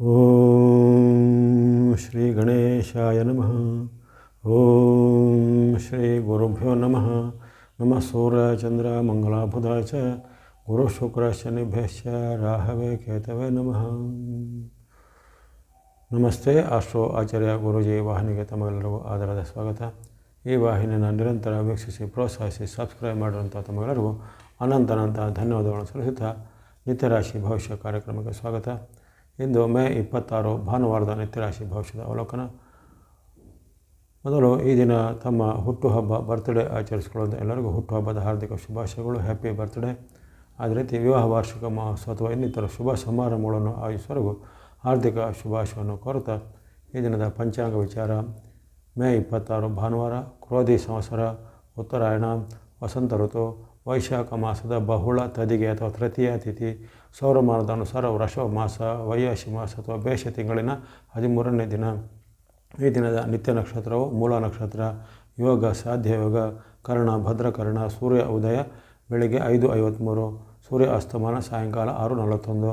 ಓಂ ಶ್ರೀ ಗಣೇಶಾಯ ನಮಃ ಓಂ ಶ್ರೀ ಗುರುಭ್ಯೋ ನಮಃ ನಮಃ ಸೂರ್ಯ ಚಂದ್ರ ಮಂಗಲಾಬುಧ ಚ ಗುರು ಶುಕ್ರ ಶನಿಭ್ಯಶ್ಚ ರಾಹವೇ ಕೇತವೇ ನಮಃ ನಮಸ್ತೆ ಆಸ್ಟ್ರೋ ಆಚಾರ್ಯ ಗುರುಜಿ ವಾಹಿನಿಗೆ ತಮಗೆಲ್ಲರಿಗೂ ಆಧಾರದ ಸ್ವಾಗತ ಈ ವಾಹಿನಿಯನ್ನು ನಿರಂತರ ವೀಕ್ಷಿಸಿ ಪ್ರೋತ್ಸಾಹಿಸಿ ಸಬ್ಸ್ಕ್ರೈಬ್ ಮಾಡಿರುವಂಥ ತಮಗೆಲ್ಲರಿಗೂ ಅನಂತ ಅನಂತ ಧನ್ಯವಾದಗಳನ್ನು ಸಲ್ಲಿಸುತ್ತಾ ನಿತ್ಯರಾಶಿ ಭವಿಷ್ಯ ಕಾರ್ಯಕ್ರಮಕ್ಕೆ ಸ್ವಾಗತ ಇಂದು ಮೇ ಇಪ್ಪತ್ತಾರು ಭಾನುವಾರದ ನಿತ್ಯರಾಶಿ ಭವಿಷ್ಯದ ಅವಲೋಕನ. ಮೊದಲು ಈ ದಿನ ತಮ್ಮ ಹುಟ್ಟುಹಬ್ಬ ಬರ್ತ್ಡೇ ಆಚರಿಸಿಕೊಳ್ಳುವಂಥ ಎಲ್ಲರಿಗೂ ಹುಟ್ಟುಹಬ್ಬದ ಹಾರ್ದಿಕ ಶುಭಾಶಯಗಳು ಹ್ಯಾಪಿ ಬರ್ತ್ಡೇ ಅದೇ ರೀತಿ ವಿವಾಹ, ವಾರ್ಷಿಕ ಮಹೋತ್ಸವ ಅಥವಾ ಇನ್ನಿತರ ಶುಭ ಸಮಾರಂಭಗಳನ್ನು ಆಯೋಜಿಸುವವರೆಗೂ ಹಾರ್ದಿಕ ಶುಭಾಶಯವನ್ನು ಕೋರುತ್ತಾ ಈ ದಿನದ ಪಂಚಾಂಗ ವಿಚಾರ. ಮೇ ಇಪ್ಪತ್ತಾರು ಭಾನುವಾರ, ಕ್ರೋಧಿ ಸಂವತ್ಸರ, ಉತ್ತರಾಯಣ. ವಸಂತ ಋತು ವೈಶಾಖ ಮಾಸದ ಬಹುಳ, ತದಿಗೆ ಅಥವಾ ತೃತೀಯ ತಿಥಿ ಸೌರಮಾನದ ಅನುಸಾರ ವೃಷಭ ಮಾಸ, ವೈಯಾಶಿ ಮಾಸ ಅಥವಾ ಬೇಷ ತಿಂಗಳಿನ ಹದಿಮೂರನೇ ದಿನ. ಈ ದಿನದ ನಿತ್ಯ ನಕ್ಷತ್ರವು ಮೂಲ ನಕ್ಷತ್ರ. ಯೋಗ ಸಾಧ್ಯ ಯೋಗ ಕರ್ಣ, ಭದ್ರಕರ್ಣ, ಸೂರ್ಯ ಉದಯ, ಬೆಳಗ್ಗೆ ಐದು ಐವತ್ತ್ಮೂರು ಸೂರ್ಯ ಅಸ್ತಮಾನ, ಸಾಯಂಕಾಲ ಆರು ನಲವತ್ತೊಂದು.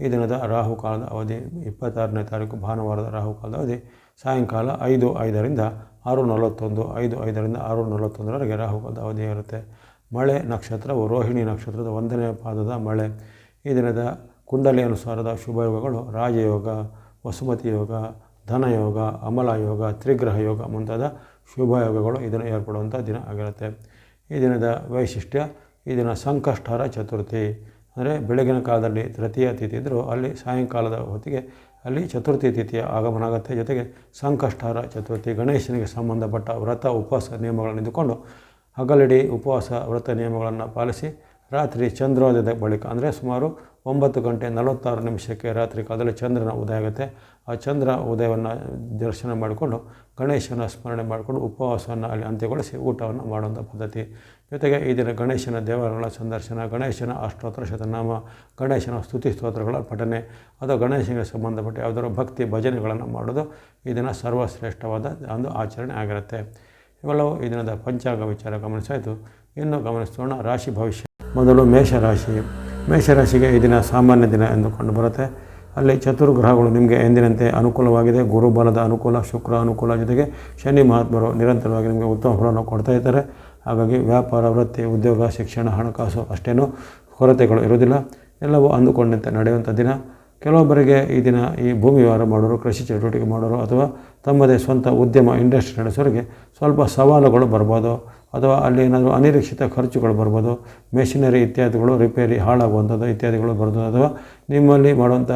ಈ ದಿನದ ರಾಹುಕಾಲದ ಅವಧಿ ಇಪ್ಪತ್ತಾರನೇ ತಾರೀಕು, ಭಾನುವಾರದ ರಾಹುಕಾಲದ ಅವಧಿ ಸಾಯಂಕಾಲ ಐದು ಐದರಿಂದ ಆರು ನಲವತ್ತೊಂದು ಐದು, ಐದರಿಂದ ಆರು ನಲವತ್ತೊಂದರವರೆಗೆ ಹೋಗೋದು ಅವಧಿ ಇರುತ್ತೆ. ಮಳೆ ನಕ್ಷತ್ರವು ರೋಹಿಣಿ ನಕ್ಷತ್ರದ ಒಂದನೇ ಪಾದದ ಮಳೆ. ಈ ದಿನದ ಕುಂಡಲಿ ಅನುಸಾರದ ಶುಭಯೋಗಗಳು ರಾಜಯೋಗ, ವಸುಮತಿ ಯೋಗ ಧನಯೋಗ ಅಮಲ ಯೋಗ, ತ್ರಿಗ್ರಹ ಯೋಗ ಮುಂತಾದ ಶುಭಯೋಗಗಳು ಇದನ್ನು ಏರ್ಪಡುವಂಥ ದಿನ ಆಗಿರುತ್ತೆ. ಈ ದಿನದ ವೈಶಿಷ್ಟ್ಯ, ಈ ದಿನ ಸಂಕಷ್ಟಹರ ಚತುರ್ಥಿ. ಅಂದರೆ ಬೆಳಗಿನ ಕಾಲದಲ್ಲಿ ತೃತೀಯ ತಿಥಿ ಇದ್ದರೂ ಅಲ್ಲಿ ಸಾಯಂಕಾಲದ ಹೊತ್ತಿಗೆ ಅಲ್ಲಿ ಚತುರ್ಥಿ ತಿಥಿಯ ಆಗಮನ ಆಗುತ್ತೆ. ಜೊತೆಗೆ ಸಂಕಷ್ಟಾರ ಚತುರ್ಥಿ, ಗಣೇಶನಿಗೆ ಸಂಬಂಧಪಟ್ಟ ವ್ರತ, ಉಪವಾಸ ನಿಯಮಗಳನ್ನು ಇದ್ದುಕೊಂಡು ಹಗಲಿಡೀ ಉಪವಾಸ ವ್ರತ ನಿಯಮಗಳನ್ನು ಪಾಲಿಸಿ ರಾತ್ರಿ ಚಂದ್ರೋದಯದ ಬಳಿಕ, ಅಂದರೆ ಸುಮಾರು ಒಂಬತ್ತು ಗಂಟೆ ನಲವತ್ತಾರು ನಿಮಿಷಕ್ಕೆ ರಾತ್ರಿ ಕಾಲದಲ್ಲಿ ಚಂದ್ರನ ಉದಯ ಆಗುತ್ತೆ. ಆ ಚಂದ್ರ ಉದಯವನ್ನು ದರ್ಶನ ಮಾಡಿಕೊಂಡು, ಗಣೇಶನ ಸ್ಮರಣೆ ಮಾಡಿಕೊಂಡು ಉಪವಾಸವನ್ನು ಅಲ್ಲಿ ಅಂತ್ಯಗೊಳಿಸಿ ಊಟವನ್ನು ಮಾಡುವಂಥ ಪದ್ಧತಿ. ಜೊತೆಗೆ ಈ ದಿನ ಗಣೇಶನ ದೇವರುಗಳ ಸಂದರ್ಶನ, ಗಣೇಶನ ಅಷ್ಟೋತ್ತರ ಶತನಾಮ, ಗಣೇಶನ ಸ್ತುತಿ ಸ್ತೋತ್ರಗಳ ಪಠನೆ ಅಥವಾ ಗಣೇಶನಿಗೆ ಸಂಬಂಧಪಟ್ಟ ಯಾವುದಾದ್ರು ಭಕ್ತಿ ಭಜನೆಗಳನ್ನು ಮಾಡೋದು ಈ ದಿನ ಸರ್ವಶ್ರೇಷ್ಠವಾದ ಒಂದು ಆಚರಣೆ ಆಗಿರುತ್ತೆ. ಇವೆಲ್ಲವೂ ಈ ದಿನದ ಪಂಚಾಂಗ ವಿಚಾರ ಗಮನಿಸಾಯಿತು. ಇನ್ನು ಗಮನಿಸೋಣ ರಾಶಿ ಭವಿಷ್ಯ ಮೊದಲು ಮೇಷರಾಶಿ. ಮೇಷರಾಶಿಗೆ ಈ ದಿನ ಸಾಮಾನ್ಯ ದಿನ ಎಂದು ಕಂಡು ಬರುತ್ತೆ. ಅಲ್ಲಿ ಚತುರ್ಗ್ರಹಗಳು ನಿಮಗೆ ಎಂದಿನಂತೆ ಅನುಕೂಲವಾಗಿದೆ. ಗುರುಬಲದ ಅನುಕೂಲ, ಶುಕ್ರ ಅನುಕೂಲ ಜೊತೆಗೆ ಶನಿ ಮಹಾತ್ಮರು ನಿರಂತರವಾಗಿ ನಿಮಗೆ ಉತ್ತಮ ಫಲವನ್ನು ಕೊಡ್ತಾ ಇದ್ದಾರೆ. ಹಾಗಾಗಿ ವ್ಯಾಪಾರ, ವೃತ್ತಿ, ಉದ್ಯೋಗ, ಶಿಕ್ಷಣ, ಹಣಕಾಸು ಅಷ್ಟೇನೂ ಕೊರತೆಗಳು ಇರುವುದಿಲ್ಲ. ಎಲ್ಲವೂ ಅಂದುಕೊಂಡಂತೆ ನಡೆಯುವಂಥ ದಿನ. ಕೆಲವೊಬ್ಬರಿಗೆ ಈ ದಿನ ಈ ಭೂಮಿ ವ್ಯವಹಾರ ಮಾಡೋರು, ಕೃಷಿ ಚಟುವಟಿಕೆ ಮಾಡೋರು ಅಥವಾ ತಮ್ಮದೇ ಸ್ವಂತ ಉದ್ಯಮ, ಇಂಡಸ್ಟ್ರಿ ನಡೆಸೋರಿಗೆ ಸ್ವಲ್ಪ ಸವಾಲುಗಳು ಬರ್ಬೋದು. ಅಥವಾ ಅಲ್ಲಿ ಏನಾದರೂ ಅನಿರೀಕ್ಷಿತ ಖರ್ಚುಗಳು ಬರ್ಬೋದು, ಮೆಷಿನರಿ ಇತ್ಯಾದಿಗಳು ರಿಪೇರಿ ಹಾಳಾಗುವಂಥದ್ದು ಇತ್ಯಾದಿಗಳು ಬರ್ಬೋದು ಅಥವಾ ನಿಮ್ಮಲ್ಲಿ ಮಾಡುವಂಥ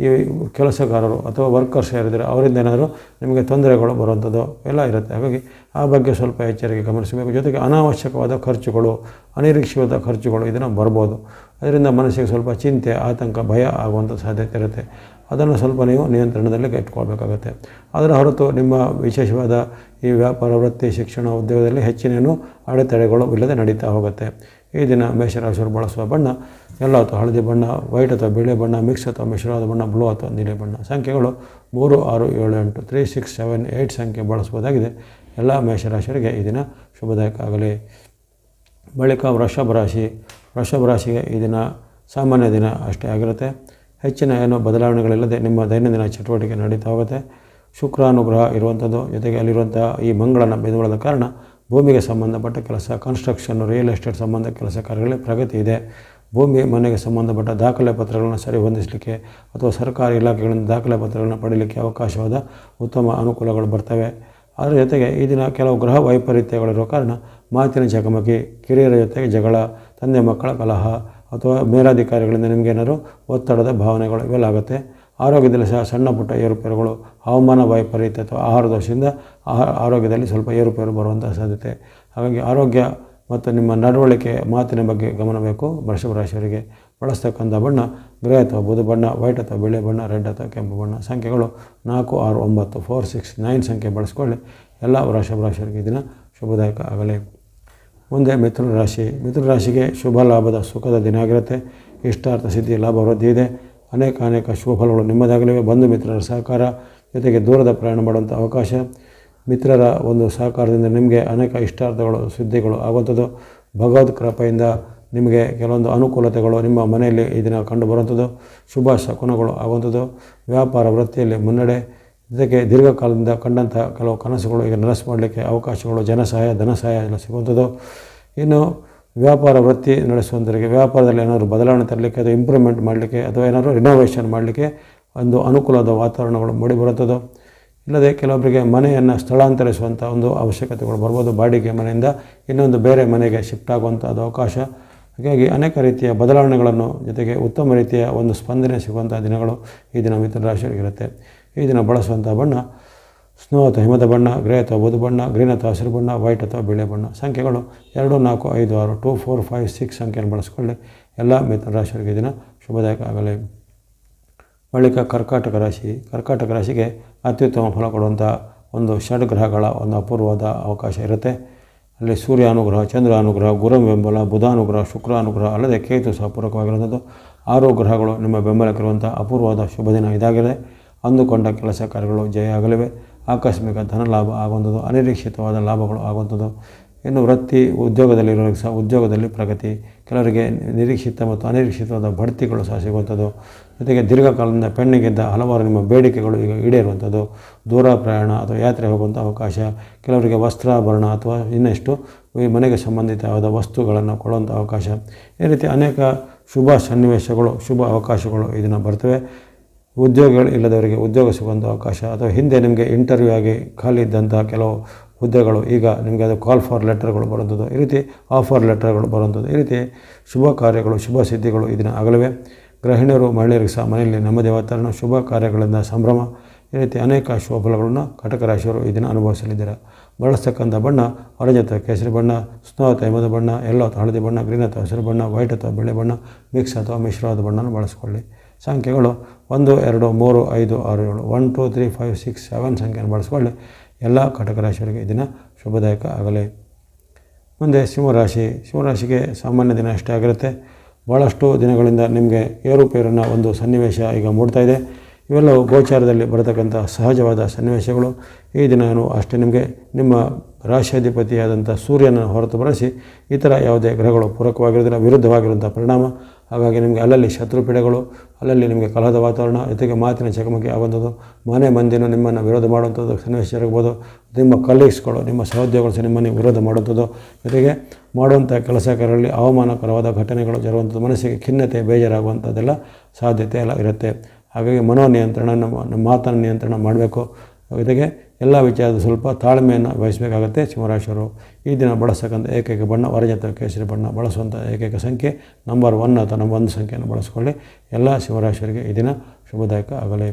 ಈ ಕೆಲಸಗಾರರು ಅಥವಾ ವರ್ಕರ್ಸ್ ಯಾರಿದ್ದಾರೆ, ಅವರಿಂದ ಏನಾದರೂ ನಿಮಗೆ ತೊಂದರೆಗಳು ಬರುವಂಥದ್ದು ಎಲ್ಲ ಇರುತ್ತೆ. ಹಾಗಾಗಿ ಆ ಬಗ್ಗೆ ಸ್ವಲ್ಪ ಎಚ್ಚರಿಕೆ ಗಮನಿಸಬೇಕು. ಜೊತೆಗೆ ಅನಾವಶ್ಯಕವಾದ ಖರ್ಚುಗಳು, ಅನಿರೀಕ್ಷಿತ ಖರ್ಚುಗಳು ಇದನ್ನು ಬರ್ಬೋದು. ಅದರಿಂದ ಮನಸ್ಸಿಗೆ ಸ್ವಲ್ಪ ಚಿಂತೆ, ಆತಂಕ, ಭಯ ಆಗುವಂಥ ಸಾಧ್ಯತೆ ಇರುತ್ತೆ. ಅದನ್ನು ಸ್ವಲ್ಪ ನೀವು ನಿಯಂತ್ರಣದಲ್ಲಿ ಇಟ್ಕೊಳ್ಬೇಕಾಗತ್ತೆ. ಅದರ ಹೊರತು ನಿಮ್ಮ ವಿಶೇಷವಾದ ಈ ವ್ಯಾಪಾರ, ವೃತ್ತಿ, ಶಿಕ್ಷಣ ಉದ್ಯೋಗದಲ್ಲಿ ಹೆಚ್ಚಿನೇನು ಅಡೆತಡೆಗಳು ಇಲ್ಲದೆ ನಡೀತಾ ಹೋಗುತ್ತೆ. ಈ ದಿನ ಮೇಷರಾಶಿಯವರು ಬಳಸುವ ಬಣ್ಣ, ಎಲ್ಲ ಅಥವಾ ಹಳದಿ ಬಣ್ಣ, ವೈಟ್ ಅಥವಾ ಬಿಳಿ ಬಣ್ಣ, ಮಿಕ್ಸ್ ಅಥವಾ ಮಿಶ್ರವಾದ ಬಣ್ಣ, ಬ್ಲೂ ಅಥವಾ ನೀಲಿ ಬಣ್ಣ. ಸಂಖ್ಯೆಗಳು ಮೂರು, ಆರು, ಏಳು, ಎಂಟು, ತ್ರೀ, ಸಿಕ್ಸ್, ಸೆವೆನ್ ಏಯ್ಟ್ ಸಂಖ್ಯೆ ಬಳಸಬಹುದಾಗಿದೆ ಎಲ್ಲ ಮೇಷರಾಶಿಯರಿಗೆ ಈ ದಿನ ಶುಭದಾಯಕ ಆಗಲಿ ಬಳಿಕ ವೃಷಭ ರಾಶಿ. ವೃಷಭ ರಾಶಿಗೆ ಈ ದಿನ ಸಾಮಾನ್ಯ ದಿನ ಅಷ್ಟೇ ಆಗಿರುತ್ತೆ. ಹೆಚ್ಚಿನ ಏನೋ ಬದಲಾವಣೆಗಳಿಲ್ಲದೆ ನಿಮ್ಮ ದೈನಂದಿನ ಚಟುವಟಿಕೆ ನಡೀತಾ ಹೋಗುತ್ತೆ. ಶುಕ್ರಾನುಗ್ರಹ ಇರುವಂಥದ್ದು. ಜೊತೆಗೆ ಅಲ್ಲಿರುವಂಥ ಈ ಮಂಗಳನ ಬೆದುಗಳದ ಕಾರಣ ಭೂಮಿಗೆ ಸಂಬಂಧಪಟ್ಟ ಕೆಲಸ ಕನ್ಸ್ಟ್ರಕ್ಷನ್ ರಿಯಲ್ ಎಸ್ಟೇಟ್ ಸಂಬಂಧ ಕೆಲಸ ಕಾರ್ಯಗಳಲ್ಲಿ ಪ್ರಗತಿ ಇದೆ. ಭೂಮಿ ಮನೆಗೆ ಸಂಬಂಧಪಟ್ಟ ದಾಖಲೆ ಪತ್ರಗಳನ್ನು ಸರಿ ಹೊಂದಿಸಲಿಕ್ಕೆ ಅಥವಾ ಸರ್ಕಾರಿ ಇಲಾಖೆಗಳಿಂದ ದಾಖಲೆ ಪತ್ರಗಳನ್ನು ಪಡೆಯಲಿಕ್ಕೆ ಅವಕಾಶವಾದ ಉತ್ತಮ ಅನುಕೂಲಗಳು ಬರ್ತವೆ. ಅದರ ಜೊತೆಗೆ ಈ ದಿನ ಕೆಲವು ಗೃಹ ವೈಪರೀತ್ಯಗಳಿರುವ ಕಾರಣ ಮಾತಿನ ಚಕಮಕಿ ಕಿರಿಯರ ಜೊತೆಗೆ ಜಗಳ, ತಂದೆ ಮಕ್ಕಳ ಕಲಹ ಅಥವಾ ಮೇಲಾಧಿಕಾರಿಗಳಿಂದ ನಿಮಗೇನಾದರೂ ಒತ್ತಡದ ಭಾವನೆಗಳು ಇವೆಲ್ಲ ಆಗುತ್ತೆ. ಆರೋಗ್ಯದಲ್ಲಿ ಸಹ ಸಣ್ಣ ಪುಟ್ಟ ಏರುಪೇರುಗಳು, ಹವಾಮಾನ ವೈಪರೀತ್ಯ ಅಥವಾ ಆಹಾರ ದೋಷದಿಂದ ಆರೋಗ್ಯದಲ್ಲಿ ಸ್ವಲ್ಪ ಏರುಪೇರು ಬರುವಂಥ ಸಾಧ್ಯತೆ. ಹಾಗಾಗಿ ಆರೋಗ್ಯ ಮತ್ತು ನಿಮ್ಮ ನಡವಳಿಕೆ ಮಾತಿನ ಬಗ್ಗೆ ಗಮನಬೇಕು. ರಾಶಿಯವರಿಗೆ ಬಳಸ್ತಕ್ಕಂಥ ಬಣ್ಣ ಗ್ರೇ ಅಥವಾ ಬುಧ ಬಣ್ಣ, ವೈಟ್ ಅಥವಾ ಬಿಳಿ ಬಣ್ಣ, ರೆಡ್ ಅಥವಾ ಕೆಂಪು ಬಣ್ಣ. ಸಂಖ್ಯೆಗಳು ನಾಲ್ಕು, ಆರು, ಒಂಬತ್ತು, ಫೋರ್, ಸಿಕ್ಸ್, ನೈನ್ ಸಂಖ್ಯೆ ಬಳಸ್ಕೊಳ್ಳಿ. ಎಲ್ಲ ರಾಶಿಯವರಿಗೆ ದಿನ ಶುಭದಾಯಕ ಆಗಲಿ. ಮುಂದೆ ಮಿಥುನ ರಾಶಿ. ಮಿಥುನ ರಾಶಿಗೆ ಶುಭ, ಲಾಭದ, ಸುಖದ ದಿನ ಆಗಿರುತ್ತೆ. ಇಷ್ಟಾರ್ಥ ಸಿದ್ಧಿ, ಲಾಭ, ವೃದ್ಧಿ ಇದೆ. ಅನೇಕ ಅನೇಕ ಶುಭ ಫಲಗಳು ನಿಮ್ಮದಾಗಲಿವೆ ಬಂಧು ಮಿತ್ರರ ಸಹಕಾರ ಜೊತೆಗೆ ದೂರದ ಪ್ರಯಾಣ ಮಾಡುವಂಥ ಅವಕಾಶ. ಮಿತ್ರರ ಒಂದು ಸಹಕಾರದಿಂದ ನಿಮಗೆ ಅನೇಕ ಇಷ್ಟಾರ್ಥಗಳು, ಸಿದ್ಧಿಗಳು ಆಗುವಂಥದ್ದು. ಭಗವದ್ ಕೃಪೆಯಿಂದ ನಿಮಗೆ ಕೆಲವೊಂದು ಅನುಕೂಲತೆಗಳು ನಿಮ್ಮ ಮನೆಯಲ್ಲಿ ಈ ದಿನ ಕಂಡು ಬರುವಂಥದ್ದು. ಶುಭ ಶಕುನಗಳು ಆಗುವಂಥದ್ದು. ವ್ಯಾಪಾರ, ವೃತ್ತಿಯಲ್ಲಿ ಮುನ್ನಡೆ. ಜೊತೆಗೆ ದೀರ್ಘಕಾಲದಿಂದ ಕಂಡಂಥ ಕೆಲವು ಕನಸುಗಳು ಈಗ ನನಸು ಮಾಡಲಿಕ್ಕೆ ಅವಕಾಶಗಳು ಜನಸಹಾಯ ಧನಸಹಾಯ ಧನ ಸಹಾಯ ಎಲ್ಲ ಸಿಗುವಂಥದ್ದು. ಇನ್ನು ವ್ಯಾಪಾರ ವೃತ್ತಿ ನಡೆಸುವಂಥವರಿಗೆ ವ್ಯಾಪಾರದಲ್ಲಿ ಏನಾದರೂ ಬದಲಾವಣೆ ತರಲಿಕ್ಕೆ ಅಥವಾ ಇಂಪ್ರೂವ್ಮೆಂಟ್ ಮಾಡಲಿಕ್ಕೆ ಅಥವಾ ಏನಾದರೂ ರಿನೋವೇಷನ್ ಮಾಡಲಿಕ್ಕೆ ಒಂದು ಅನುಕೂಲದ ವಾತಾವರಣಗಳು ಮೂಡಿ ಬರುತ್ತದೆ, ಇಲ್ಲದೆ ಕೆಲವೊಬ್ಬರಿಗೆ ಮನೆಯನ್ನು ಸ್ಥಳಾಂತರಿಸುವಂಥ ಒಂದು ಅವಶ್ಯಕತೆಗಳು ಬರ್ಬೋದು. ಬಾಡಿಗೆ ಮನೆಯಿಂದ ಇನ್ನೊಂದು ಬೇರೆ ಮನೆಗೆ ಶಿಫ್ಟ್ ಆಗುವಂಥದ್ದು ಅವಕಾಶ. ಹಾಗಾಗಿ ಅನೇಕ ರೀತಿಯ ಬದಲಾವಣೆಗಳನ್ನು ಜೊತೆಗೆ ಉತ್ತಮ ರೀತಿಯ ಒಂದು ಸ್ಪಂದನೆ ಸಿಗುವಂಥ ದಿನಗಳು ಈ ದಿನ ಮಿಥುನ ರಾಶಿಯವರಿಗಿರುತ್ತೆ ಈ ದಿನ ಬಳಸುವಂಥ ಬಣ್ಣ ಸ್ನೋ ಅಥವಾ ಹಿಮದ ಬಣ್ಣ, ಗ್ರೇ ಅಥವಾ ಬುದು ಬಣ್ಣ, ಗ್ರೀನ್ ಅಥವಾ ಹಸಿರು ಬಣ್ಣ, ವೈಟ್ ಅಥವಾ ಬಿಳೆ ಬಣ್ಣ. ಸಂಖ್ಯೆಗಳು ಎರಡು, ನಾಲ್ಕು, ಐದು, ಆರು, ಟೂ, ಫೋರ್, ಫೈವ್, ಸಿಕ್ಸ್ ಸಂಖ್ಯೆಯನ್ನು ಬಳಸಿಕೊಳ್ಳಿ. ಎಲ್ಲ ಮಿಥುನ ರಾಶಿಯವರಿಗೆ ದಿನ ಶುಭದಾಯಕ ಆಗಲಿ. ಬಳಿಕ ಕರ್ಕಾಟಕ ರಾಶಿ. ಕರ್ಕಾಟಕ ರಾಶಿಗೆ ಅತ್ಯುತ್ತಮ ಫಲ ಕೊಡುವಂಥ ಒಂದು ಷಡ್ ಗ್ರಹಗಳ ಒಂದು ಅಪೂರ್ವದ ಅವಕಾಶ ಇರುತ್ತೆ. ಅಲ್ಲಿ ಸೂರ್ಯ ಅನುಗ್ರಹ, ಚಂದ್ರ ಅನುಗ್ರಹ, ಗುರು ಬೆಂಬಲ, ಬುಧ ಅನುಗ್ರಹ, ಶುಕ್ರ ಅನುಗ್ರಹ, ಅಲ್ಲದೆ ಕೇತು ಸಹ ಪೂರಕವಾಗಿರುವಂಥದ್ದು. ಆರು ಗ್ರಹಗಳು ನಿಮ್ಮ ಬೆಂಬಲಕ್ಕಿರುವಂಥ ಅಪೂರ್ವವಾದ ಶುಭ ದಿನ ಇದಾಗಿದೆ. ಅಂದುಕೊಂಡ ಕೆಲಸ ಕಾರ್ಯಗಳು ಜಯ ಆಗಲಿವೆ. ಆಕಸ್ಮಿಕ ಧನ ಲಾಭ ಆಗುವಂಥದ್ದು, ಅನಿರೀಕ್ಷಿತವಾದ ಲಾಭಗಳು ಆಗುವಂಥದ್ದು. ಇನ್ನು ವೃತ್ತಿ ಉದ್ಯೋಗದಲ್ಲಿರೋರಿಗೆ ಸಹ ಉದ್ಯೋಗದಲ್ಲಿ ಪ್ರಗತಿ, ಕೆಲವರಿಗೆ ನಿರೀಕ್ಷಿತ ಮತ್ತು ಅನಿರೀಕ್ಷಿತವಾದ ಬಡ್ತಿಗಳು ಸಹ ಸಿಗುವಂಥದ್ದು. ಜೊತೆಗೆ ದೀರ್ಘಕಾಲದಿಂದ ಪೆಣ್ಣಿಗಿದ್ದ ಹಲವಾರು ನಿಮ್ಮ ಬೇಡಿಕೆಗಳು ಈಗ ಈಡೇರುವಂಥದ್ದು. ದೂರ ಪ್ರಯಾಣ ಅಥವಾ ಯಾತ್ರೆ ಹೋಗುವಂಥ ಅವಕಾಶ, ಕೆಲವರಿಗೆ ವಸ್ತ್ರಾಭರಣ ಅಥವಾ ಇನ್ನಷ್ಟು ಈ ಮನೆಗೆ ಸಂಬಂಧಿತವಾದ ವಸ್ತುಗಳನ್ನು ಕೊಡುವಂಥ ಅವಕಾಶ. ಈ ರೀತಿ ಅನೇಕ ಶುಭ ಸನ್ನಿವೇಶಗಳು, ಶುಭ ಅವಕಾಶಗಳು ಇದನ್ನು ಬರ್ತವೆ. ಉದ್ಯೋಗಗಳು ಇಲ್ಲದವರಿಗೆ ಉದ್ಯೋಗ ಸಿಗುವಂಥ ಅವಕಾಶ. ಅಥವಾ ಹಿಂದೆ ನಿಮಗೆ ಇಂಟರ್ವ್ಯೂ ಆಗಿ ಖಾಲಿ ಇದ್ದಂಥ ಕೆಲವು ಹುದ್ದೆಗಳು, ಈಗ ನಿಮಗೆ ಅದು ಕಾಲ್ ಫಾರ್ ಲೆಟರ್ಗಳು ಬರುವಂಥದ್ದು, ಈ ರೀತಿ ಆಫರ್ ಲೆಟರ್ಗಳು ಬರುವಂಥದ್ದು, ಈ ರೀತಿ ಶುಭ ಕಾರ್ಯಗಳು, ಶುಭ ಸಿದ್ಧಿಗಳು ಇದನ್ನು ಆಗಲಿವೆ. ಗೃಹಿಣಿಯರು, ಮಹಿಳೆಯರಿಗೆ ಸಹ ಮನೆಯಲ್ಲಿ ನೆಮ್ಮದಿ ವಾತಾವರಣ, ಶುಭ ಕಾರ್ಯಗಳಿಂದ ಸಂಭ್ರಮ, ಈ ರೀತಿ ಅನೇಕ ಶುಭ ಫಲಗಳನ್ನು ಕಟಕ ರಾಶಿಯವರು ಇದನ್ನು ದಿನ ಅನುಭವಿಸಲಿದ್ದಾರೆ. ಬಳಸ್ತಕ್ಕಂಥ ಬಣ್ಣ ಹೊರಜತ ಕೇಸರಿ ಬಣ್ಣ ಸ್ನೋ ಅಥವಾ ಹಿಮದ ಬಣ್ಣ ಎಲ್ಲೋ ಅಥವಾ ಹಳದಿ ಬಣ್ಣ ಗ್ರೀನ್ ಅಥವಾ ಹಸಿರು ಬಣ್ಣ ವೈಟ್ ಅಥವಾ ಬೆಳೆ ಬಣ್ಣ ಮಿಕ್ಸ್ ಅಥವಾ ಮಿಶ್ರವಾದ ಬಣ್ಣನ ಬಳಸ್ಕೊಳ್ಳಿ. ಸಂಖ್ಯೆಗಳು ಒಂದು, ಎರಡು, ಮೂರು, ಐದು, ಆರು, ಏಳು, one, two, three, five, six, seven ಸಂಖ್ಯೆಯನ್ನು ಬಳಸ್ಕೊಳ್ಳಿ. ಎಲ್ಲ ಕಟಕ ರಾಶಿಯವರಿಗೆ ದಿನ ಶುಭದಾಯಕ ಆಗಲಿ. ಮುಂದೆ ಸಿಂಹರಾಶಿ. ಸಿಂಹರಾಶಿಗೆ ಸಾಮಾನ್ಯ ದಿನ ಅಷ್ಟೇ ಆಗಿರುತ್ತೆ. ಭಾಳಷ್ಟು ದಿನಗಳಿಂದ ನಿಮಗೆ ಏರುಪೇರಿನ ಒಂದು ಸನ್ನಿವೇಶ ಈಗ ಮೂಡ್ತಾ ಇದೆ. ಇವೆಲ್ಲವೂ ಗೋಚಾರದಲ್ಲಿ ಬರತಕ್ಕಂಥ ಸಹಜವಾದ ಸನ್ನಿವೇಶಗಳು. ಈ ದಿನವೂ ಅಷ್ಟೇ ನಿಮಗೆ. ನಿಮ್ಮ ರಾಶಿಯಾಧಿಪತಿಯಾದಂಥ ಸೂರ್ಯನ ಹೊರತುಪಡಿಸಿ ಇತರ ಯಾವುದೇ ಗ್ರಹಗಳು ಪೂರಕವಾಗಿರೋದಿಲ್ಲ ವಿರುದ್ಧವಾಗಿರುವಂಥ ಪರಿಣಾಮ. ಹಾಗಾಗಿ ನಿಮಗೆ ಅಲ್ಲಲ್ಲಿ ಶತ್ರುಪೀಡೆಗಳು, ಅಲ್ಲಲ್ಲಿ ನಿಮಗೆ ಕಲಹದ ವಾತಾವರಣ, ಜೊತೆಗೆ ಮಾತಿನ ಚಕಮಕಿ ಆಗುವಂಥದ್ದು, ಮನೆ ಮಂದಿನ ನಿಮ್ಮನ್ನು ವಿರೋಧ ಮಾಡುವಂಥದ್ದು, ಸನ್ನಿವೇಶ ಇರಬಹುದು ನಿಮ್ಮ ಕಲೀಗ್ಸ್ಗಳು ನಿಮ್ಮ ಸಹೋದ್ಯೋಗಿಗಳು ಸಹ ನಿಮ್ಮನ್ನು ವಿರೋಧ ಮಾಡುವಂಥದ್ದು. ಜೊತೆಗೆ ಮಾಡುವಂಥ ಕೆಲಸ ಕಾರ್ಯಗಳಲ್ಲಿ ಅವಮಾನಕರವಾದ ಘಟನೆಗಳು ಜರುವಂಥದ್ದು ಮನಸ್ಸಿಗೆ ಖಿನ್ನತೆ, ಬೇಜಾರಾಗುವಂಥದ್ದೆಲ್ಲ ಸಾಧ್ಯತೆ ಎಲ್ಲ ಇರುತ್ತೆ. ಹಾಗಾಗಿ ಮನೋನಿಯಂತ್ರಣ ನಮ್ಮ ನಮ್ಮ ಮಾತನ್ನು ನಿಯಂತ್ರಣ ಮಾಡಬೇಕು. ಜೊತೆಗೆ ಎಲ್ಲ ವಿಚಾರದ ಸ್ವಲ್ಪ ತಾಳ್ಮೆಯನ್ನು ವಹಿಸಬೇಕಾಗುತ್ತೆ ಸಿಂಹರಾಶಿಯವರು. ಈ ದಿನ ಬಳಸ್ತಕ್ಕಂಥ ಏಕೈಕ ಬಣ್ಣ ವರಜತ ಕೇಸರಿ ಬಣ್ಣ ಬಳಸುವಂಥ ಏಕೈಕ ಸಂಖ್ಯೆ ನಂಬರ್ ಒನ್ ಅಥವಾ ನಂಬರ್ ಒಂದು ಸಂಖ್ಯೆಯನ್ನು ಬಳಸ್ಕೊಳ್ಳಿ. ಎಲ್ಲ ಸಿಂಹರಾಶಿಯವರಿಗೆ ಈ ದಿನ ಶುಭದಾಯಕ ಆಗಲಿ.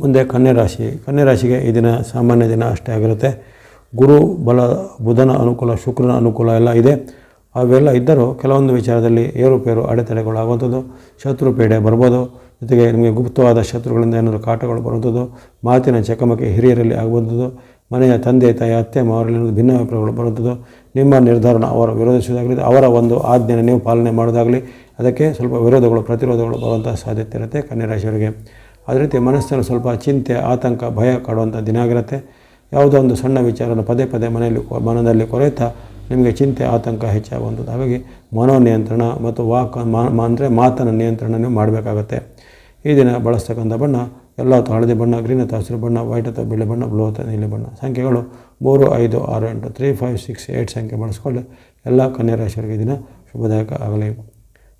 ಮುಂದೆ ಕನ್ಯೆ ರಾಶಿ. ಕನ್ಯೆ ರಾಶಿಗೆ ಈ ದಿನ ಸಾಮಾನ್ಯ ದಿನ ಅಷ್ಟೇ ಆಗಿರುತ್ತೆ. ಗುರು, ಬಲ, ಬುಧನ ಅನುಕೂಲ, ಶುಕ್ರನ ಅನುಕೂಲ ಎಲ್ಲ ಇದೆ. ಅವೆಲ್ಲ ಇದ್ದರೂ ಕೆಲವೊಂದು ವಿಚಾರದಲ್ಲಿ ಏರುಪೇರು ಅಡೆತಡೆಗಳಾಗುವಂಥದ್ದು ಶತ್ರು ಪೇಡೆ ಬರ್ಬೋದು. ಜೊತೆಗೆ ನಿಮಗೆ ಗುಪ್ತವಾದ ಶತ್ರುಗಳಿಂದ ಏನಾದರೂ ಕಾಟಗಳು ಬರುವಂಥದ್ದು, ಮಾತಿನ ಚಕಮಕಿ ಹಿರಿಯರಲ್ಲಿ ಆಗುವಂಥದ್ದು, ಮನೆಯ ತಂದೆ, ತಾಯಿ, ಅತ್ತೆ, ಮಾವರಲ್ಲಿ ಭಿನ್ನಾಭಿಪ್ರಾಯಗಳು ಬರುವಂಥದ್ದು, ನಿಮ್ಮ ನಿರ್ಧಾರನ ಅವರು ವಿರೋಧಿಸುವುದಾಗಲಿ, ಅವರ ಒಂದು ಆಜ್ಞೆಯನ್ನು ನೀವು ಪಾಲನೆ ಮಾಡೋದಾಗಲಿ ಅದಕ್ಕೆ ಸ್ವಲ್ಪ ವಿರೋಧಗಳು, ಪ್ರತಿರೋಧಗಳು ಬರುವಂಥ ಸಾಧ್ಯತೆ ಇರುತ್ತೆ ಕನ್ಯಾ ರಾಶಿಯವರಿಗೆ ಅದೇ ರೀತಿ ಮನಸ್ಸನ್ನು ಸ್ವಲ್ಪ ಚಿಂತೆ, ಆತಂಕ, ಭಯ ಕಾಡುವಂಥ ದಿನ ಆಗಿರುತ್ತೆ. ಯಾವುದೋ ಒಂದು ಸಣ್ಣ ವಿಚಾರನ ಪದೇ ಪದೇ ಮನೆಯಲ್ಲಿ, ಮನದಲ್ಲಿ ಕೊರೆಯುತ್ತಾ ನಿಮಗೆ ಚಿಂತೆ, ಆತಂಕ ಹೆಚ್ಚಾಗುವಂಥದ್ದು. ಹಾಗಾಗಿ ಮನೋ ನಿಯಂತ್ರಣ ಮತ್ತು ವಾಕ್ ಮಾ ಅಂದರೆ ಮಾತನ ನಿಯಂತ್ರಣ ನೀವು ಮಾಡಬೇಕಾಗತ್ತೆ. ಈ ದಿನ ಬಳಸ್ತಕ್ಕಂಥ ಬಣ್ಣ, ಎಲ್ಲ ಹಳದಿ ಬಣ್ಣ, ಗ್ರೀನ್ ಅಥವಾ ಹಸಿರು ಬಣ್ಣ, ವೈಟ್ ಅಥವಾ ಬಿಳಿ ಬಣ್ಣ, ಬ್ಲೂ ಅಥವಾ ನೀಲಿ ಬಣ್ಣ. ಸಂಖ್ಯೆಗಳು ಮೂರು, ಐದು, ಆರು, ಎಂಟು, ತ್ರೀ, ಫೈವ್, ಸಿಕ್ಸ್ ಏಯ್ಟ್ ಸಂಖ್ಯೆ ಬಳಸ್ಕೊಳ್ಳಿ ಎಲ್ಲ ಕನ್ಯಾ ರಾಶಿಯವರಿಗೆ ದಿನ ಶುಭದಾಯಕ ಆಗಲಿ.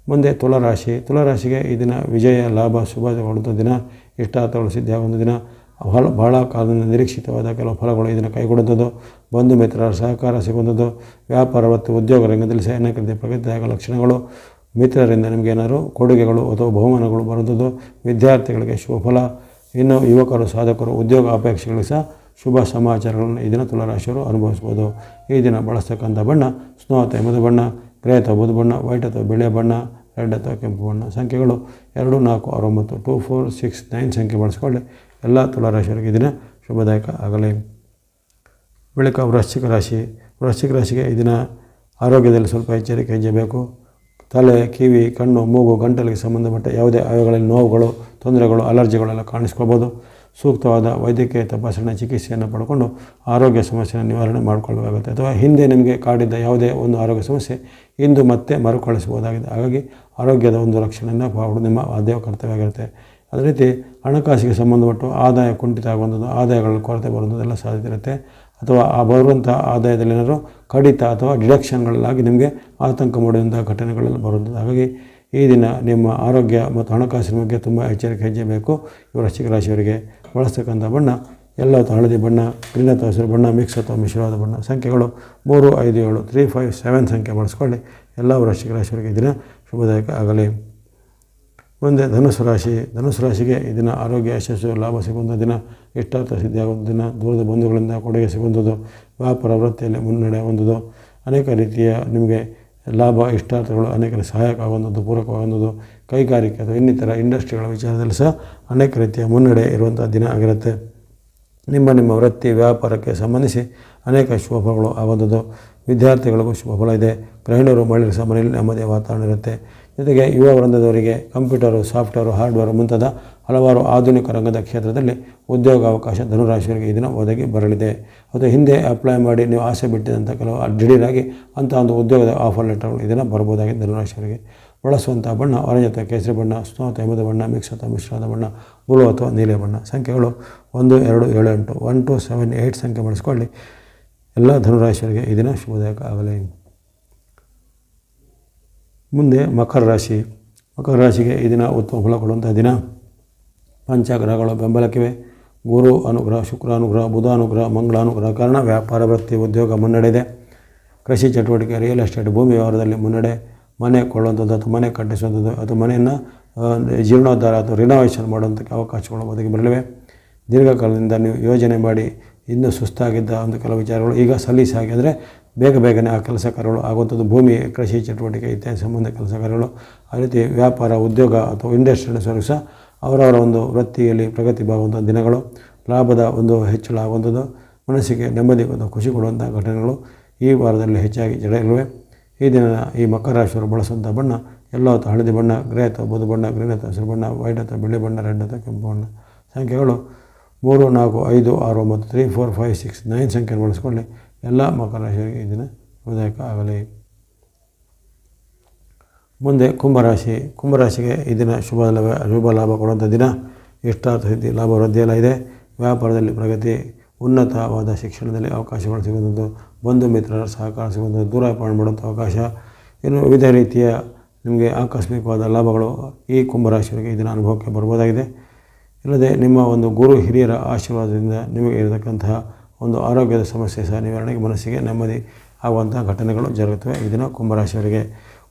ಮುಂದೆ ತುಲಾರಾಶಿ. ತುಳರಾಶಿಗೆ ಈ ದಿನ ವಿಜಯ, ಲಾಭ, ಶುಭ ಒಂದು ದಿನ ಇಷ್ಟಾರ್ಥಗಳು ಸಿದ್ಧಿಯಾಗುವಂಥ ದಿನ ಹೊಲ ಬಹಳ ಕಾಲದಿಂದ ನಿರೀಕ್ಷಿತವಾದ ಕೆಲವು ಫಲಗಳು ಇದನ್ನು ಕೈಗೊಂಡಂಥದ್ದು ಬಂಧು ಮಿತ್ರರ ಸಹಕಾರ ಸಿಗುವಂಥದ್ದು ವ್ಯಾಪಾರ ಮತ್ತು ಉದ್ಯೋಗ ರಂಗದಲ್ಲಿ ರೀತಿಯ ಪ್ರಗತಿಯಾಗ ಲಕ್ಷಣಗಳು. ಮಿತ್ರರಿಂದ ನಿಮಗೆ ಏನಾದರೂ ಕೊಡುಗೆಗಳು ಅಥವಾ ಬಹುಮಾನಗಳು ಬರುವಂಥದ್ದು ವಿದ್ಯಾರ್ಥಿಗಳಿಗೆ ಶುಭ ಫಲ. ಇನ್ನು ಯುವಕರು, ಸಾಧಕರು, ಉದ್ಯೋಗ ಅಪೇಕ್ಷೆಗಳಿಗೆ ಸಹ ಶುಭ ಸಮಾಚಾರಗಳನ್ನು ಈ ದಿನ ತುಲಾರಾಶಿಯವರು ಅನುಭವಿಸ್ಬೋದು ಈ ದಿನ ಬಳಸ್ತಕ್ಕಂಥ ಬಣ್ಣ ಸ್ನೋ ಅಥವಾ ಹಿಮದ ಬಣ್ಣ ಗ್ರೇ ಅಥವಾ ಬುದು ಬಣ್ಣ, ವೈಟ್ ಅಥವಾ ಬಿಳಿಯ ಬಣ್ಣ, ರೆಡ್ ಅಥವಾ ಕೆಂಪು ಬಣ್ಣ. ಸಂಖ್ಯೆಗಳು ಎರಡು ನಾಲ್ಕು ಆರು ಒಂಬತ್ತು ಟೂ ಫೋರ್ ಸಿಕ್ಸ್ ನೈನ್ ಸಂಖ್ಯೆ ಬಳಸ್ಕೊಳ್ಳಿ. ಎಲ್ಲ ತುಲಾರಾಶಿಯವರಿಗೆ ದಿನ ಶುಭದಾಯಕ ಆಗಲಿ. ಬಳಿಕ ವೃಶ್ಚಿಕ ರಾಶಿ. ವೃಶ್ಚಿಕ ರಾಶಿಗೆ ಈ ದಿನ ಆರೋಗ್ಯದಲ್ಲಿ ಸ್ವಲ್ಪ ಎಚ್ಚರಿಕೆ ಹೆಜ್ಜಬೇಕು ತಲೆ, ಕಿವಿ, ಕಣ್ಣು, ಮೂಗು, ಗಂಟಲಿಗೆ ಸಂಬಂಧಪಟ್ಟ ಯಾವುದೇ ಅವಯಗಳಲ್ಲಿ ನೋವುಗಳು, ತೊಂದರೆಗಳು, ಅಲರ್ಜಿಗಳೆಲ್ಲ ಕಾಣಿಸ್ಕೊಳ್ಬೋದು. ಸೂಕ್ತವಾದ ವೈದ್ಯಕೀಯ ತಪಾಸಣೆ, ಚಿಕಿತ್ಸೆಯನ್ನು ಪಡ್ಕೊಂಡು ಆರೋಗ್ಯ ಸಮಸ್ಯೆಯನ್ನು ನಿವಾರಣೆ ಮಾಡಿಕೊಳ್ಬೇಕಾಗುತ್ತೆ. ಅಥವಾ ಹಿಂದೆ ನಿಮಗೆ ಕಾಡಿದ್ದ ಯಾವುದೇ ಒಂದು ಆರೋಗ್ಯ ಸಮಸ್ಯೆ ಇಂದು ಮತ್ತೆ ಮರುಕಳಿಸಬಹುದಾಗಿದೆ. ಹಾಗಾಗಿ ಆರೋಗ್ಯದ ಒಂದು ರಕ್ಷಣೆಯನ್ನು ನಿಮ್ಮ ಆದ್ಯ ಕರ್ತವ್ಯ ಆಗಿರುತ್ತೆ. ಅದೇ ರೀತಿ ಹಣಕಾಸಿಗೆ ಸಂಬಂಧಪಟ್ಟು ಆದಾಯ ಕುಂಠಿತ ಆಗುವಂಥದ್ದು ಆದಾಯಗಳ ಕೊರತೆ ಬರುವಂಥದ್ದೆಲ್ಲ ಸಾಧ್ಯತೆ ಇರುತ್ತೆ. ಅಥವಾ ಆ ಬರುವಂಥ ಆದಾಯದಲ್ಲಿ ಏನಾದರೂ ಕಡಿತ ಅಥವಾ ಡಿಡಕ್ಷನ್ಗಳಾಗಿ ನಿಮಗೆ ಆತಂಕ ಮಾಡುವಂಥ ಘಟನೆಗಳೆಲ್ಲ ಬರುವಂಥದ್ದು. ಹಾಗಾಗಿ ಈ ದಿನ ನಿಮ್ಮ ಆರೋಗ್ಯ ಮತ್ತು ಹಣಕಾಸಿನ ಬಗ್ಗೆ ತುಂಬ ಎಚ್ಚರಿಕೆ ಹೆಜ್ಜೆ ಬೇಕು ಇವರು ವೃಶ್ಚಿಕ ರಾಶಿಯವರಿಗೆ ಬಳಸ್ತಕ್ಕಂಥ ಬಣ್ಣ ಎಲ್ಲ ಅಥವಾ ಹಳದಿ ಬಣ್ಣ ಗ್ರೀನ್ ಅಥವಾ ಹಸಿರು ಬಣ್ಣ, ಮಿಕ್ಸ್ ಅಥವಾ ಮಿಶ್ರವಾದ ಬಣ್ಣ. ಸಂಖ್ಯೆಗಳು ಮೂರು, ಐದು, ಏಳು, ತ್ರೀ, ಫೈವ್, ಸೆವೆನ್ ಸಂಖ್ಯೆ ಬಳಸ್ಕೊಳ್ಳಿ. ಎಲ್ಲ ವೃಶ್ಚಿಕ ರಾಶಿಯವರಿಗೆ ಈ ದಿನ ಶುಭದಾಯಕ ಆಗಲಿ. ಮುಂದೆ ಧನುಸು ರಾಶಿ, ಧನುಸು ರಾಶಿಗೆ ಈ ದಿನ ಆರೋಗ್ಯ, ಯಶಸ್ಸು, ಲಾಭ ಸಿಗುವಂಥ ದಿನ, ಇಷ್ಟಾರ್ಥ ಸಿದ್ಧಿಯಾಗುವಂಥ ದಿನ, ದೂರದ ಬಂಧುಗಳಿಂದ ಕೊಡುಗೆ ಸಿಗುವಂಥದ್ದು ವ್ಯಾಪಾರ ವೃತ್ತಿಯಲ್ಲಿ ಮುನ್ನಡೆ ಹೊಂದೋದು ಅನೇಕ ರೀತಿಯ ನಿಮಗೆ ಲಾಭ, ಇಷ್ಟಾರ್ಥಗಳು, ಅನೇಕ ಸಹಾಯಕ ಆಗುವಂಥದ್ದು ಪೂರಕವಾಗುವಂಥದ್ದು ಕೈಗಾರಿಕೆ ಅಥವಾ ಇನ್ನಿತರ ಇಂಡಸ್ಟ್ರಿಗಳ ವಿಚಾರದಲ್ಲಿ ಸಹ ಅನೇಕ ರೀತಿಯ ಮುನ್ನಡೆ ಇರುವಂಥ ದಿನ ಆಗಿರುತ್ತೆ. ನಿಮ್ಮ ನಿಮ್ಮ ವೃತ್ತಿ ವ್ಯಾಪಾರಕ್ಕೆ ಸಂಬಂಧಿಸಿ ಅನೇಕ ಶೋಭಗಳು ಆಗುವಂಥದ್ದು ವಿದ್ಯಾರ್ಥಿಗಳಿಗೂ ಶುಭಫಲ ಇದೆ. ಗೃಹಿಣಿಯರು ಮಹಿಳೆಯರು ಸಹ ಮನೆಯಲ್ಲಿ ನೆಮ್ಮದಿಯ ವಾತಾವರಣ ಇರುತ್ತೆ. ಜೊತೆಗೆ ಯುವ ವೃಂದದವರಿಗೆ ಕಂಪ್ಯೂಟರು, ಸಾಫ್ಟ್ವೇರು, ಹಾರ್ಡ್ವೇರ್ ಮುಂತಾದ ಹಲವಾರು ಆಧುನಿಕ ರಂಗದ ಕ್ಷೇತ್ರದಲ್ಲಿ ಉದ್ಯೋಗಾವಕಾಶ ಧನುರಾಶಿಯವರಿಗೆ ಈ ದಿನ ಒದಗಿ ಬರಲಿದೆ. ಅದು ಹಿಂದೆ ಅಪ್ಲೈ ಮಾಡಿ ನೀವು ಆಸೆ ಬಿಟ್ಟಿದಂಥ ಕೆಲವು ದಿಢೀರಾಗಿ ಅಂಥ ಒಂದು ಉದ್ಯೋಗದ ಆಫರ್ ಲೆಟರ್ಗಳು ಇದನ್ನು ದಿನ ಬರ್ಬೋದಾಗಿದೆ ಧನುರಾಶಿಯವರಿಗೆ. ಬಳಸುವಂಥ ಬಣ್ಣ ಆರೆಂಜ್ ಅಥವಾ ಕೇಸರಿ ಬಣ್ಣ ಸ್ನೋ ಅಥವಾ ಎಮ್ಮದ ಬಣ್ಣ ಮಿಕ್ಸ್ ಅಥವಾ ಮಿಶ್ರವಾದ ಬಣ್ಣ ಬ್ಲೂ ಅಥವಾ ನೀಲಿ ಬಣ್ಣ. ಸಂಖ್ಯೆಗಳು ಒಂದು, ಎರಡು, ಏಳು, ಎಂಟು ಒನ್ ಟು ಸೆವೆನ್ ಏಯ್ಟ್ ಸಂಖ್ಯೆ ಬಳಸ್ಕೊಳ್ಳಿ. ಎಲ್ಲ ಧನುರಾಶಿಯರಿಗೆ ಈ ದಿನ ಶುಭದಾಯಕ ಆಗಲಿ. ಮುಂದೆ ಮಕರ ರಾಶಿ. ಮಕರ ರಾಶಿಗೆ ಈ ದಿನ ಉತ್ತಮ ಫಲ ಕೊಡುವಂಥ ದಿನ. ಪಂಚಗ್ರಹಗಳು ಬೆಂಬಲಕ್ಕಿವೆ. ಗುರು ಅನುಗ್ರಹ, ಶುಕ್ರ ಅನುಗ್ರಹ, ಬುಧ ಅನುಗ್ರಹ, ಮಂಗಳ ಅನುಗ್ರಹ ಕಾರಣ ವ್ಯಾಪಾರ, ವೃತ್ತಿ, ಉದ್ಯೋಗ ಮುನ್ನಡೆದೆ. ಕೃಷಿ ಚಟುವಟಿಕೆ ರಿಯಲ್ ಎಸ್ಟೇಟ್ ಭೂಮಿ ವ್ಯವಹಾರದಲ್ಲಿ ಮುನ್ನಡೆ. ಮನೆ ಕೊಳ್ಳುವಂಥದ್ದು ಅಥವಾ ಮನೆ ಕಟ್ಟಿಸುವಂಥದ್ದು ಅಥವಾ ಮನೆಯನ್ನು ಜೀರ್ಣೋದ್ಧಾರ ಅಥವಾ ರಿನೋವೇಷನ್ ಮಾಡುವಂಥ ಅವಕಾಶಗಳು ಒದಗಿ ಬರಲಿವೆ. ದೀರ್ಘಕಾಲದಿಂದ ನೀವು ಯೋಜನೆ ಮಾಡಿ ಇನ್ನೂ ಸುಸ್ತಾಗಿದ್ದ ಒಂದು ಕೆಲವು ವಿಚಾರಗಳು ಈಗ ಸಲೀಸಾಗಿ ಅಂದರೆ ಬೇಗ ಬೇಗನೆ ಆ ಕೆಲಸ ಕಾರ್ಯಗಳು ಆಗುವಂಥದ್ದು ಭೂಮಿ ಕೃಷಿ ಚಟುವಟಿಕೆ ಇತ್ಯಾದಿ ಸಂಬಂಧ ಕೆಲಸ ಕಾರ್ಯಗಳು ಆ ರೀತಿ ವ್ಯಾಪಾರ, ಉದ್ಯೋಗ ಅಥವಾ ಇಂಡಸ್ಟ್ರಿಯಲ್ ಸರ್ವಿಸ ಅವರವರ ಒಂದು ವೃತ್ತಿಯಲ್ಲಿ ಪ್ರಗತಿ ಬಾಗುವಂಥ ದಿನಗಳು, ಲಾಭದ ಒಂದು ಹೆಚ್ಚಳ ಆಗುವಂಥದ್ದು, ಮನಸ್ಸಿಗೆ ನೆಮ್ಮದಿ ಒಂದು ಖುಷಿ ಕೊಡುವಂಥ ಘಟನೆಗಳು ಈ ವಾರದಲ್ಲಿ ಹೆಚ್ಚಾಗಿ ಜಡಗಳಿವೆ ಈ ದಿನ ಈ ಮಕರ ರಾಶಿಯವರು ಬಳಸುವಂಥ ಬಣ್ಣ ಎಲ್ಲೋ ಅಥವಾ ಹಳದಿ ಬಣ್ಣ, ಗ್ರೇ ಅಥವಾ ಬುದು ಬಣ್ಣ, ಗ್ರೀನ್ ಅಥವಾ ಹಸಿರು ಬಣ್ಣ, ವೈಟ್ ಅಥವಾ ಬಿಳಿ ಬಣ್ಣ, ರೆಡ್ ಅಥವಾ ಕೆಂಪು ಬಣ್ಣ. ಸಂಖ್ಯೆಗಳು ಮೂರು ನಾಲ್ಕು ಐದು ಆರು ಒಂಬತ್ತು three four five six nine ಸಂಖ್ಯೆ ಬಳಸ್ಕೊಳ್ಳಿ ಎಲ್ಲ ಮಕರ ರಾಶಿಯವರಿಗೆ ಈ ದಿನ ಉದಾಯಕ ಆಗಲಿ. ಮುಂದೆ ಕುಂಭರಾಶಿ, ಕುಂಭರಾಶಿಗೆ ಈ ದಿನ ಶುಭ ಲಾಭ ಶುಭ ಲಾಭ ಕೊಡುವಂಥ ದಿನ. ಇಷ್ಟಾರ್ಥ ಸಿದ್ಧಿ, ಲಾಭ ವೃದ್ಧಿಯೆಲ್ಲ ಇದೆ. ವ್ಯಾಪಾರದಲ್ಲಿ ಪ್ರಗತಿ, ಉನ್ನತವಾದ ಶಿಕ್ಷಣದಲ್ಲಿ ಅವಕಾಶಗಳು ಸಿಗುವಂಥದ್ದು. ಬಂಧು ಮಿತ್ರರ ಸಹಕಾರ ಸಿಗುವಂಥದ್ದು, ದೂರ ಪ್ರಯಾಣ ಮಾಡುವಂಥ ಅವಕಾಶ. ಇನ್ನು ವಿವಿಧ ರೀತಿಯ ನಿಮಗೆ ಆಕಸ್ಮಿಕವಾದ ಲಾಭಗಳು ಈ ಕುಂಭರಾಶಿಯವರಿಗೆ ಈ ದಿನ ಅನುಭವಕ್ಕೆ ಬರ್ಬೋದಾಗಿದೆ. ಇಲ್ಲದೆ ನಿಮ್ಮ ಒಂದು ಗುರು ಹಿರಿಯರ ಆಶೀರ್ವಾದದಿಂದ ನಿಮಗೆ ಇರತಕ್ಕಂತಹ ಒಂದು ಆರೋಗ್ಯದ ಸಮಸ್ಯೆ ಸಹ ನಿವಾರಣೆಗೆ ಮನಸ್ಸಿಗೆ ನೆಮ್ಮದಿ ಆಗುವಂಥ ಘಟನೆಗಳು ಜರುಗುತ್ತವೆ. ಈ ದಿನ ಕುಂಭರಾಶಿಯವರಿಗೆ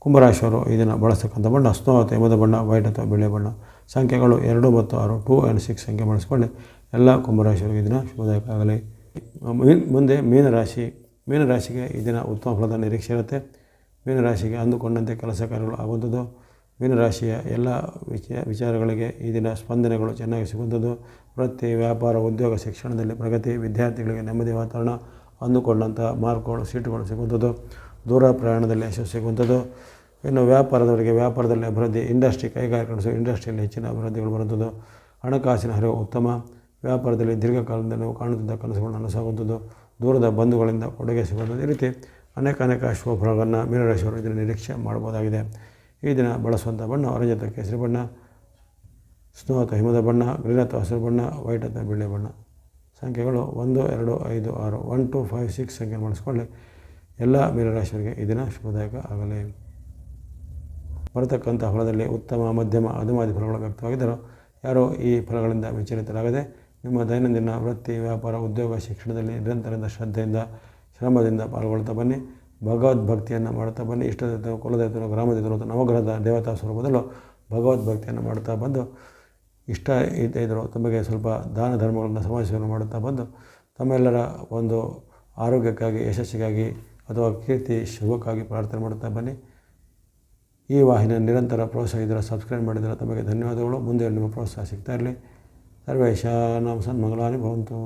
ಕುಂಭರಾಶಿಯವರು ಈ ದಿನ ಬಳಸ್ತಕ್ಕಂಥ ಬಣ್ಣ ಅಥವಾ ಎಮ್ಮದ ಬಣ್ಣ, ವೈಟ್ ಅಥವಾ ಬಿಳಿ ಬಣ್ಣ. ಸಂಖ್ಯೆಗಳು ಎರಡು ಮತ್ತು ಆರು, ಟೂ ಆ್ಯಂಡ್ ಸಿಕ್ಸ್ ಸಂಖ್ಯೆ ಬಳಸ್ಕೊಳ್ಳಿ. ಎಲ್ಲ ಕುಂಭರಾಶಿಯವರಿಗೆ ಈ ದಿನ ಶುಭದಾಯಕ ಆಗಲಿ ಮೀನ್ ಮುಂದೆ ಮೀನರಾಶಿ, ಮೀನರಾಶಿಗೆ ಈ ದಿನ ಉತ್ತಮ ಫಲದ ನಿರೀಕ್ಷೆ ಇರುತ್ತೆ. ಮೀನರಾಶಿಗೆ ಅಂದುಕೊಂಡಂತೆ ಕೆಲಸ ಕಾರ್ಯಗಳು ಆಗುವಂಥದ್ದು. ಮೀನರಾಶಿಯ ಎಲ್ಲ ವಿಚ ವಿಚಾರಗಳಿಗೆ ಈ ದಿನ ಸ್ಪಂದನೆಗಳು ಚೆನ್ನಾಗಿ ಸಿಗುವಂಥದ್ದು. ವೃತ್ತಿ, ವ್ಯಾಪಾರ, ಉದ್ಯೋಗ, ಶಿಕ್ಷಣದಲ್ಲಿ ಪ್ರಗತಿ, ವಿದ್ಯಾರ್ಥಿಗಳಿಗೆ ನೆಮ್ಮದಿ ವಾತಾವರಣ ಅಂದುಕೊಂಡಂಥ ಮಾರ್ಕ್ಗಳು ಸೀಟುಗಳು ಸಿಗುವಂಥದ್ದು. ದೂರ ಪ್ರಯಾಣದಲ್ಲಿ ಯಶಸ್ಸು ಸಿಗುವಂಥದ್ದು. ಇನ್ನು ವ್ಯಾಪಾರದವರಿಗೆ ವ್ಯಾಪಾರದಲ್ಲಿ ಅಭಿವೃದ್ಧಿ, ಇಂಡಸ್ಟ್ರಿ ಕೈಗಾರಿಕೆ ಇಂಡಸ್ಟ್ರಿಯಲ್ಲಿ ಹೆಚ್ಚಿನ ಅಭಿವೃದ್ಧಿಗಳು ಬರುವಂಥದ್ದು. ಹಣಕಾಸಿನ ಹರಿವು ಉತ್ತಮ. ವ್ಯಾಪಾರದಲ್ಲಿ ದೀರ್ಘಕಾಲದಿಂದ ನಾವು ಕಾಣುತ್ತಿದ್ದ ಕನಸುಗಳನ್ನು ನನಸಾಗುವಂಥದ್ದು. ದೂರದ ಬಂಧುಗಳಿಂದ ಕೊಡುಗೆ ಸಿಗುವಂಥದ್ದು. ಈ ರೀತಿ ಅನೇಕ ಅನೇಕ ಶುಭ ಫಲಗಳನ್ನು ಮೀನರಾಶಿಯವರು ಇದನ್ನು ನಿರೀಕ್ಷೆ ಮಾಡ್ಬೋದಾಗಿದೆ ಈ ದಿನ ಬಳಸುವಂಥ ಬಣ್ಣ ಆರೆಂಜ್ ಅಥವಾ ಕೇಸರಿ ಬಣ್ಣ ಸ್ನೋ ಅಥವಾ ಹಿಮದ ಬಣ್ಣ ಗ್ರೀನ್ ಅಥವಾ ಹಸಿರು ಬಣ್ಣ ವೈಟ್ ಅಥವಾ ಬಿಳಿ ಬಣ್ಣ. ಸಂಖ್ಯೆಗಳು ಒಂದು, ಎರಡು, ಐದು, ಆರು ಒನ್ ಟು ಫೈವ್ ಸಿಕ್ಸ್ ಸಂಖ್ಯೆ ಮಾಡಿಸ್ಕೊಳ್ಳಿ ಎಲ್ಲ ಮೀನರಾಶಿಯವರಿಗೆ ಈ ದಿನ ಶುಭದಾಯಕ ಆಗಲಿ. ಬರತಕ್ಕಂಥ ಫಲದಲ್ಲಿ ಉತ್ತಮ, ಮಧ್ಯಮ ಅಧಮಾದಿ ಫಲಗಳು ವ್ಯಕ್ತವಾಗಿದ್ದರೂ ಯಾರೋ ಈ ಫಲಗಳಿಂದ ವಿಚಲಿತರಾಗದೆ ನಿಮ್ಮ ದೈನಂದಿನ ವೃತ್ತಿ, ವ್ಯಾಪಾರ, ಉದ್ಯೋಗ, ಶಿಕ್ಷಣದಲ್ಲಿ ನಿರಂತರದ ಶ್ರದ್ಧೆಯಿಂದ, ಶ್ರಮದಿಂದ ಪಾಲ್ಗೊಳ್ತಾ ಬನ್ನಿ. ಭಗವದ್ಭಕ್ತಿಯನ್ನು ಮಾಡ್ತಾ ಬನ್ನಿ ಇಷ್ಟದೇವತೆ ಕುಲದೇವತೆಗಳು ಗ್ರಾಮದೇವತರು ಮತ್ತು ನವಗ್ರಹದ ದೇವತಾ ಸ್ವರೂಪದಲ್ಲೂ ಭಗವದ್ಭಕ್ತಿಯನ್ನು ಮಾಡ್ತಾ ಬಂದು ಇಷ್ಟ ಇದ್ದರು ತಮಗೆ ಸ್ವಲ್ಪ ದಾನ ಧರ್ಮಗಳನ್ನು ಸಮಾಜವನ್ನು ಮಾಡುತ್ತಾ ಬಂದು ತಮ್ಮೆಲ್ಲರ ಒಂದು ಆರೋಗ್ಯಕ್ಕಾಗಿ, ಯಶಸ್ಸಿಗಾಗಿ ಅಥವಾ ಕೀರ್ತಿ, ಶುಭಕ್ಕಾಗಿ ಪ್ರಾರ್ಥನೆ ಮಾಡುತ್ತಾ ಬನ್ನಿ. ಈ ವಾಹಿನಿಯ ನಿರಂತರ ಪ್ರೋತ್ಸಾಹ ಇದ್ದರೆ ಸಬ್ಸ್ಕ್ರೈಬ್ ಮಾಡಿದರೆ ತಮಗೆ ಧನ್ಯವಾದಗಳು. ಮುಂದೆ ನಿಮ್ಮ ಪ್ರೋತ್ಸಾಹ ಸಿಗ್ತಾ ಇರಲಿ. ಸರ್ವೇಶ ನಾಮ ಸನ್ಮಂಗಲಾನಿ ಭವಂತು.